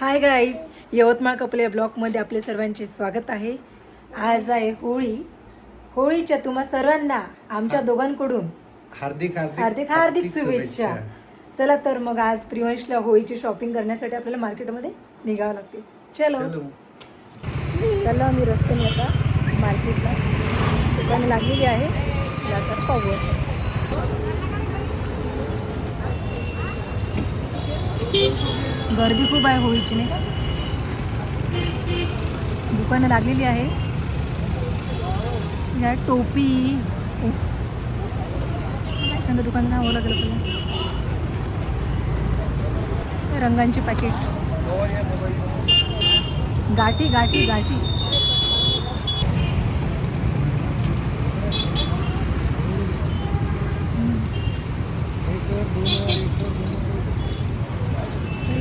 Hi guys Yavatmal कपले या ब्लॉगमध्ये आपले सर्वांचे स्वागत आहे. आज आहे होळी. होळीच्या तुम्हा सर्वांना आमच्या दोघांकडून हार्दिक हार्दिक हार्दिक शुभेच्छा. चला तर मग आज प्रियांशला होळीची शॉपिंग करण्यासाठी आपल्याला मार्केटमध्ये निघावं लागते. चलो. चलो. आम्ही रस्त्याने आता मार्केटला दुकानं लागलेली आहे. चला तर पाहूया. गर्दी खूप आहे होळीची नाही का? दुकानं लागलेली आहे. या टोपी. एखादं दुकान नाव लागलं तुला. रंगांची पॅकेट गाठी गाठी गाठी.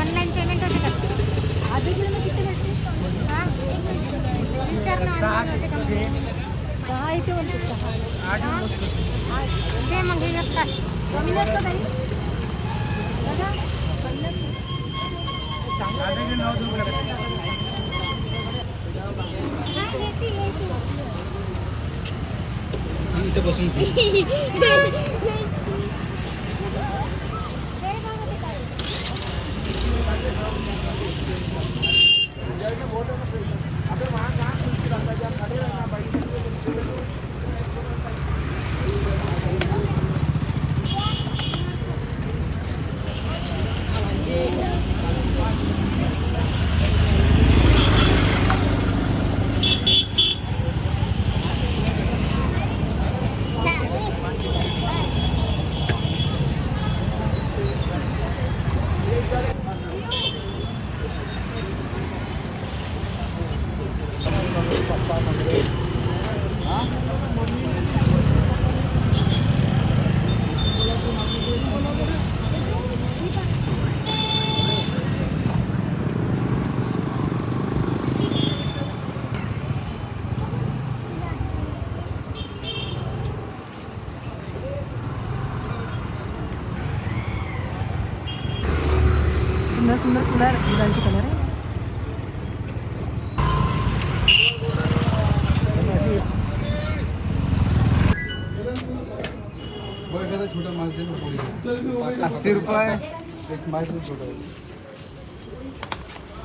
ऑनलाईन पेमेंट होते का? आधी किती भेटते हा? विचार ना online होते का म्हणून. सहा इथे म्हणते सहा. ते मग हे काय कमी जास्त काही बघा. हा, जल्दी वोट आपण महान सुरू करता ज्या खाली राहणार पाहिजे सुंदर सुंदर फुलं आहे फुलांचे कलर आहे. अस्सी रुपये एक छोटा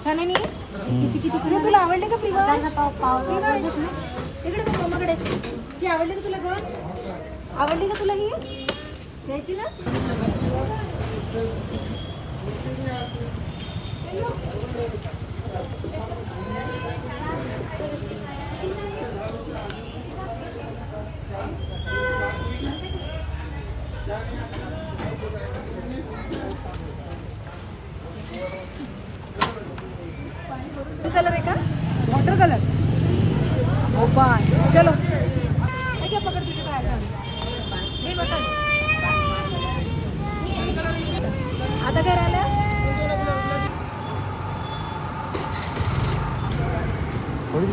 छान आहे किती किती किलो तुला आवडले का फ्लिवर इकडे बघ मम्माकडे. ती आवडली का तुला ग? आवडली का तुला ही? घ्यायची ना? कलर आहे का? वॉटर कलर हो पाय चलो. हे पकड तुझे काय आता काय राहिलं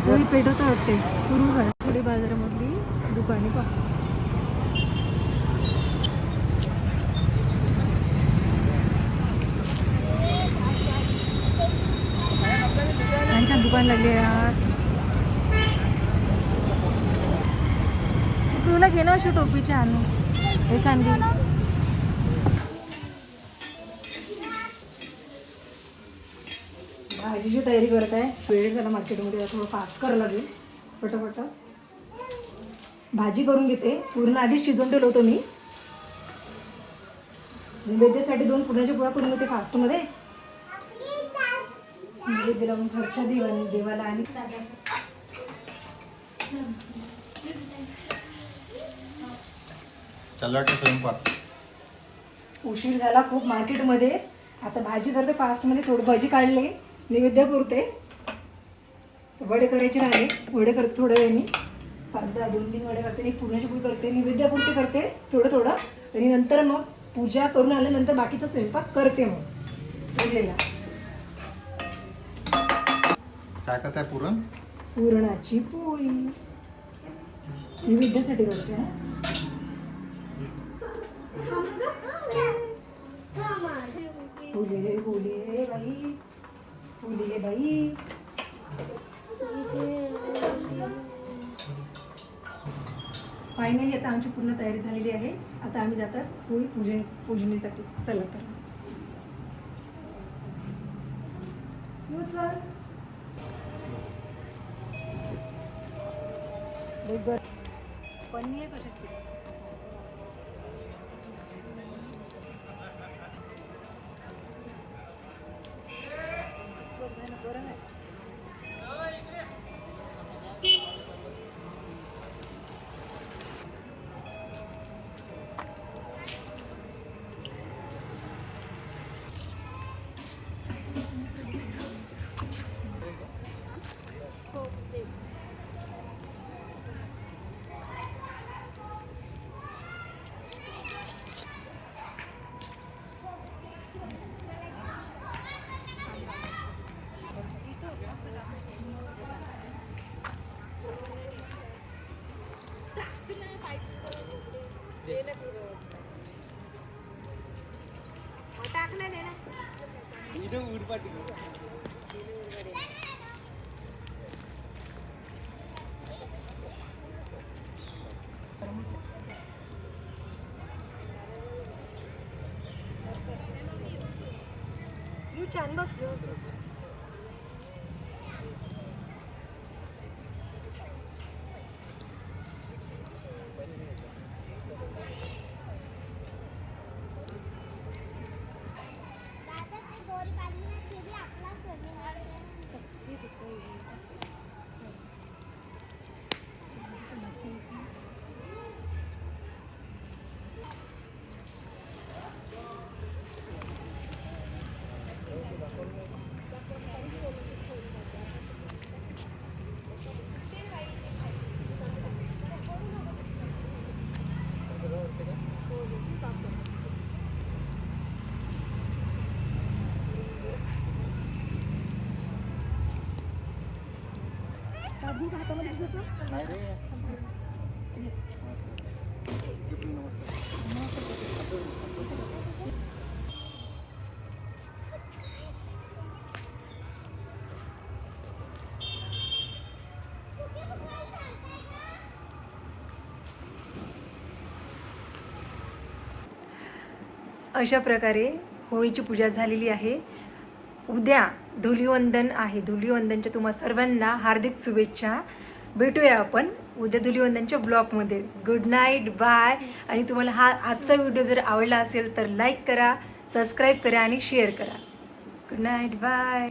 होळी पेटवता वाटते. सुरू झालं. थोडी बाजारामधली दुकाने पहा. छान दुकान लागले यार. तुला घे ना अशी टोपीची आणू एखादी भाजीची तयारी करत आहे. वेळ झाला मार्केटमध्ये थोडं फास्ट करावं लागेल. पटापट. भाजी करून घेते. पूर्ण आधीच शिजवून ठेवलं होतं मी. नैवेद्यासाठी दोन पुरणाच्या पोळ्या करून घेते फास्टमध्ये नैवेद्याला घरच्या देवाने देवाला आणि उशीर झाला खूप मार्केटमध्ये. आता भाजी करते फास्टमध्ये थोडी भाजी काढले. नैवेद्य करते वडे करायचे राहिले. वडे करते थोड्या वेळाने. पाच दहा दोन तीन वडे करते. पूर्णाची पोळी करते. नैवेद्यापुरती करते. थोडं थोडं. आणि नंतर मग पूजा करून आल्यानंतर बाकीचा स्वयंपाक करते मग. उरलेला टाकत आहे पुरण? पुरणाची पोळी. नैवेद्यासाठी करते हा. फुले फुले बाई फुले बाई. फायनली आता आमची पूर्ण तयारी झालेली आहे. आता आम्ही जातात पोळी पूजन पूजनीसाठी. चला तर. पनीर कशाची तू छान बस व्यवस्थित crazy. अशा प्रकारे होळीची पूजा झालेली आहे. उद्या धुलिवंदन आहे. धुलिवंदनच्या तुम्हा सर्वांना हार्दिक शुभेच्छा. भेटूया आपण उद्या धुलिवंदनच्या ब्लॉगमध्ये. गुड नाईट बाय आणि तुम्हाला हा आजचा व्हिडिओ जर आवडला असेल तर लाईक करा सबस्क्राईब करा आणि शेअर करा. Good night bye